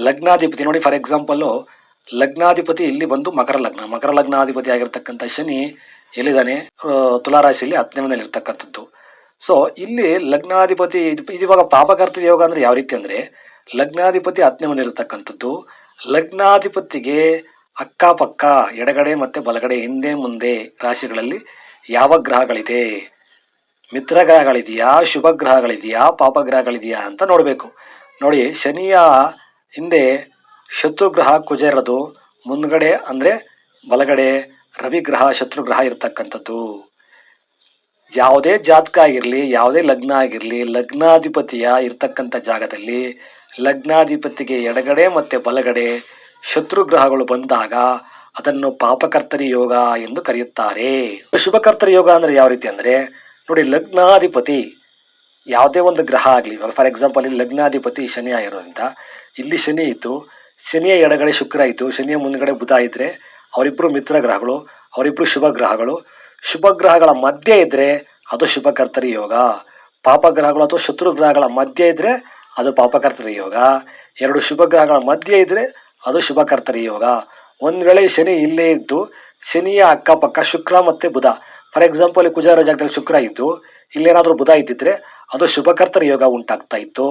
ಲಗ್ನಾಧಿಪತಿ, ನೋಡಿ for example ಲಗ್ನಾಧಿಪತಿ ಇಲ್ಲಿ ಬಂದು ಮಕರ ಲಗ್ನ. ಮಕರ ಲಗ್ನಾಧಿಪತಿ ಆಗಿರ್ತಕ್ಕಂಥ ಶನಿ ಎಲ್ಲಿದ್ದಾನೆ? ತುಲಾರಾಶಿಯಲ್ಲಿ ತುಲಾ ರಾಶಿಯಲ್ಲಿ ಹತ್ತನೇ ಮನೇಲಿ ಇರ್ತಕ್ಕಂಥದ್ದು. ಸೊ ಇಲ್ಲಿ ಲಗ್ನಾಧಿಪತಿ ಇವಾಗ ಪಾಪಕರ್ತ ಯೋಗ ಅಂದ್ರೆ ಯಾವ ರೀತಿ ಅಂದ್ರೆ, ಲಗ್ನಾಧಿಪತಿ ಹತ್ತನೇ ಇರತಕ್ಕಂಥದ್ದು. ಲಗ್ನಾಧಿಪತಿಗೆ ಅಕ್ಕಪಕ್ಕ, ಎಡಗಡೆ ಮತ್ತೆ ಬಲಗಡೆ, ಹಿಂದೆ ಮುಂದೆ ರಾಶಿಗಳಲ್ಲಿ ಯಾವ ಗ್ರಹಗಳಿದೆ? ಮಿತ್ರ ಗ್ರಹಗಳಿದೆಯಾ? ಶುಭ ಗ್ರಹಗಳಿದೆಯಾ? ಪಾಪ ಗ್ರಹಗಳಿದೆಯಾ ಅಂತ ನೋಡಬೇಕು. ನೋಡಿ, ಶನಿಯ ಹಿಂದೆ ಶತ್ರುಗ್ರಹ ಕುಜೇರದು, ಮುಂದ್ಗಡೆ ಅಂದ್ರೆ ಬಲಗಡೆ ರವಿಗ್ರಹ, ಶತ್ರುಗ್ರಹ ಇರತಕ್ಕಂಥದ್ದು. ಯಾವುದೇ ಜಾತಕ ಆಗಿರಲಿ ಯಾವುದೇ ಲಗ್ನ ಆಗಿರಲಿ ಲಗ್ನಾಧಿಪತಿಯ ಇರ್ತಕ್ಕಂಥ ಜಾಗದಲ್ಲಿ ಲಗ್ನಾಧಿಪತಿಗೆ ಎಡಗಡೆ ಮತ್ತೆ ಬಲಗಡೆ ಶತ್ರು ಗ್ರಹಗಳು ಬಂದಾಗ ಅದನ್ನು ಪಾಪಕರ್ತರಿ ಯೋಗ ಎಂದು ಕರೆಯುತ್ತಾರೆ. ಶುಭಕರ್ತರಿ ಯೋಗ ಅಂದ್ರೆ ಯಾವ ರೀತಿ ಅಂದ್ರೆ, ನೋಡಿ ಲಗ್ನಾಧಿಪತಿ ಯಾವುದೇ ಒಂದು ಗ್ರಹ ಆಗಲಿ, ಫಾರ್ ಎಕ್ಸಾಂಪಲ್ ಲಗ್ನಾಧಿಪತಿ ಶನಿ ಆಗಿರೋದ್ರಿಂದ ಇಲ್ಲಿ ಶನಿ ಇತ್ತು. ಶನಿಯ ಎಡಗಡೆ ಶುಕ್ರ ಇತ್ತು. ಶನಿಯ ಮುಂದ್ಗಡೆ ಬುಧ ಇದ್ರೆ ಅವರಿಬ್ರು ಮಿತ್ರ ಗ್ರಹಗಳು ಅವರಿಬ್ಬರು ಶುಭ ಗ್ರಹಗಳು. ಶುಭ ಗ್ರಹಗಳ ಮಧ್ಯೆ ಇದ್ರೆ ಅದು ಶುಭಕರ್ತರಿ ಯೋಗ. ಪಾಪ ಗ್ರಹಗಳು ಅಥವಾ ಶತ್ರು ಗ್ರಹಗಳ ಮಧ್ಯೆ ಇದ್ರೆ ಅದು ಪಾಪಕರ್ತರಿ ಯೋಗ. ಎರಡು ಶುಭ ಗ್ರಹಗಳ ಮಧ್ಯೆ ಇದ್ರೆ ಅದು ಶುಭಕರ್ತರಿ ಯೋಗ. ಒಂದು ವೇಳೆ ಶನಿ ಇಲ್ಲೇ ಇದ್ದು, ಶನಿಯ ಅಕ್ಕಪಕ್ಕ ಶುಕ್ರ ಮತ್ತು ಬುಧ. ಫಾರ್ ಎಕ್ಸಾಂಪಲ್, ಕುಜಾರ ಜಾಗದಲ್ಲಿ ಶುಕ್ರ ಇದ್ದು, ಇಲ್ಲೇನಾದರೂ ಬುಧ ಇದ್ದಿದ್ರೆ ಅದು ಶುಭಕರ್ತರ ಯೋಗ ಉಂಟಾಗ್ತಾ ಇತ್ತು.